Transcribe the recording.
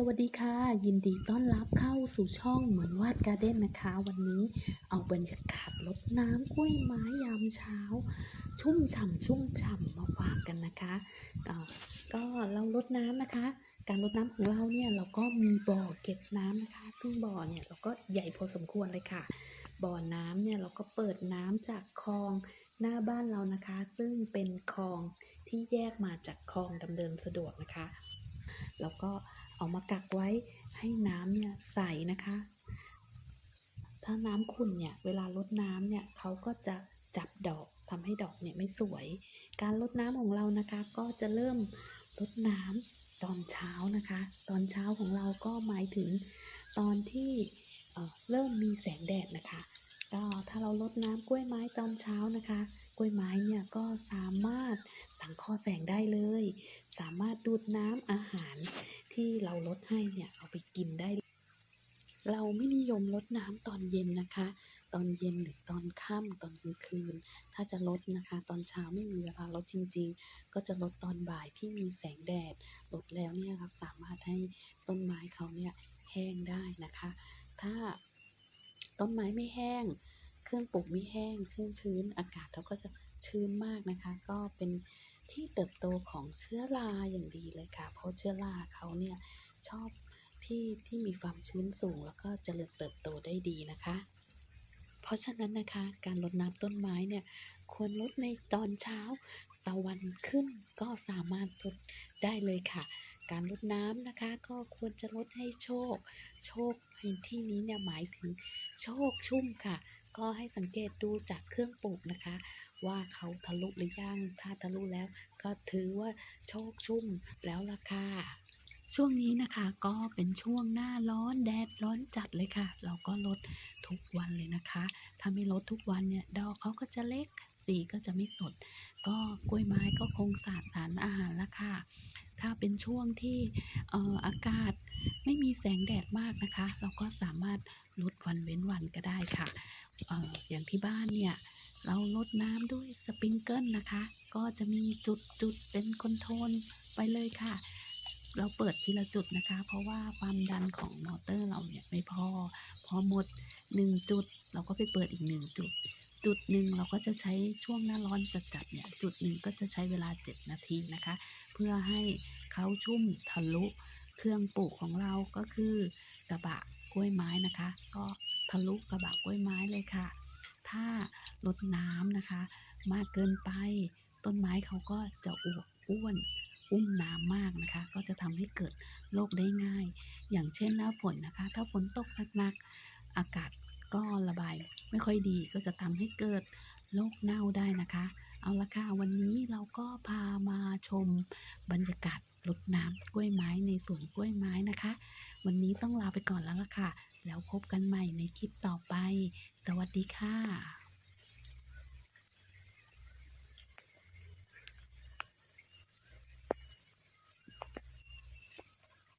สวัสดีค่ะ ยินดีต้อนรับเข้าสู่ช่องเหมือนวาดการ์เด้นนะคะ วันนี้เอาบรรยากาศรดน้ำกล้วยไม้ยามเช้า ชุ่มฉ่ำชุ่มฉ่ำมาฝากกันนะคะก็เรารดน้ำนะคะ การรดน้ำของเราเนี่ยเราก็มีบ่อเก็บน้ำนะคะซึ่งบ่อเนี่ยเราก็ใหญ่พอสมควรเลยค่ะ บ่อน้ำเนี่ยเราก็เปิดน้ำจากคลองหน้าบ้านเรานะคะ ซึ่งเป็นคลองที่แยกมาจากคลองดำเนินสะดวกนะคะ แล้วก็ เอามากักไว้ให้น้ำเนี่ยใสนะคะ ถ้าน้ำขุ่นเนี่ยเวลารดน้ำเนี่ยเขาก็จะจับดอกทำให้ดอกเนี่ยไม่สวย การรดน้ำของเรานะคะ ก็จะเริ่มรดน้ำตอนเช้านะคะ ตอนเช้าของเราก็หมายถึงตอนที่เเริ่มมีแสงแดดนะคะก็ถ้าเรารดน้ำกล้วยไม้ตอนเช้านะคะ กล้วยไม้เนี่ยก็สามารถสังเคราะห์แสงได้เลย สามารถดูดน้ำอาหาร ที่เราลดให้เนี่ยเอาไปกินได้ เราไม่นิยมลดน้ำตอนเย็นนะคะ ตอนเย็นหรือตอนค่ำตอนกลางคืน ถ้าจะลดนะคะ ตอนเช้าไม่มีเวลาลดจริง ๆ ก็จะลดตอนบ่ายที่มีแสงแดดลดแล้วเนี่ยครับสามารถให้ต้นไม้เขาเนี่ยแห้งได้นะคะ ถ้าต้นไม้ไม่แห้ง เครื่องปลูกไม่แห้ง ชื้นชื้นๆอากาศเราก็จะชื้นมากนะคะ ก็เป็น ที่เติบโตของเชื้อราอย่างดีเลยค่ะ เพราะเชื้อราเขาเนี่ยชอบที่ที่มีความชื้นสูง แล้วก็เจริญเติบโตได้ดีนะคะ เพราะฉะนั้นนะคะ การรดน้ำต้นไม้เนี่ยควรลดในตอนเช้าตะวันขึ้นก็สามารถลดได้เลยค่ะ การรดน้ำนะคะ ก็ควรจะลดให้โชค โชคในที่นี้เนี่ยหมายถึงโชคชุ่มค่ะ ก็ให้สังเกตดูจากเครื่องปลูกนะคะ ว่าเขาทะลุหรือยังถ้าทะลุแล้วก็ถือว่าโชคชุ่มแล้วล่ะค่ะช่วงนี้นะคะก็เป็นช่วงหน้าร้อนแดดร้อนจัดเลยค่ะ เราก็ลดทุกวันเลยนะคะ ถ้าไม่ลดทุกวันเนี่ยดอกเขาก็จะเล็กีก็จะไม่สด ก็กล้วยไม้ก็คงสาดสารอาหารละค่ะ ถ้าเป็นช่วงที่อ่ออากาศไม่มีแสงแดดมากนะคะ เราก็สามารถลดวันเว้นวันก็ได้ค่ะอ่ออย่างที่บ้านเนี่ยเราลดน้ำด้วยสปริงเกิลนะคะ ก็จะมีจุดจุดเป็นคอนโทรลไปเลยค่ะ เราเปิดทีละจุดนะคะ เพราะว่าความดันของมอเตอร์เราเนี่ยไม่พอ พอหมด 1 จุด เราก็ไปเปิดอีก 1 จุด จุดหนึ่งเราก็จะใช้ช่วงหน้าร้อนจัดๆเนี่ยจุดหนึ่งก็จะใช้เวลา 7 นาทีนะคะ เพื่อให้เขาชุ่มทะลุเครื่องปลูกของเราก็คือกระบะกล้วยไม้นะคะ ก็ทะลุกระบะกล้วยไม้เลยค่ะ ถ้าลดน้ำนะคะ มากเกินไปต้นไม้เขาก็จะอวบอ้วนอุ้มน้ำมากนะคะ ก็จะทำให้เกิดโรคได้ง่าย อย่างเช่นหน้าฝนนะคะ ถ้าฝนตกหนักๆอากาศ ค่อยดีก็จะทำให้เกิดโรคเน่าได้นะคะ เอาละค่ะ วันนี้เราก็พามาชมบรรยากาศรดน้ำกล้วยไม้ในสวนกล้วยไม้นะคะ วันนี้ต้องลาไปก่อนแล้วล่ะค่ะ แล้วพบกันใหม่ในคลิปต่อไป สวัสดีค่ะ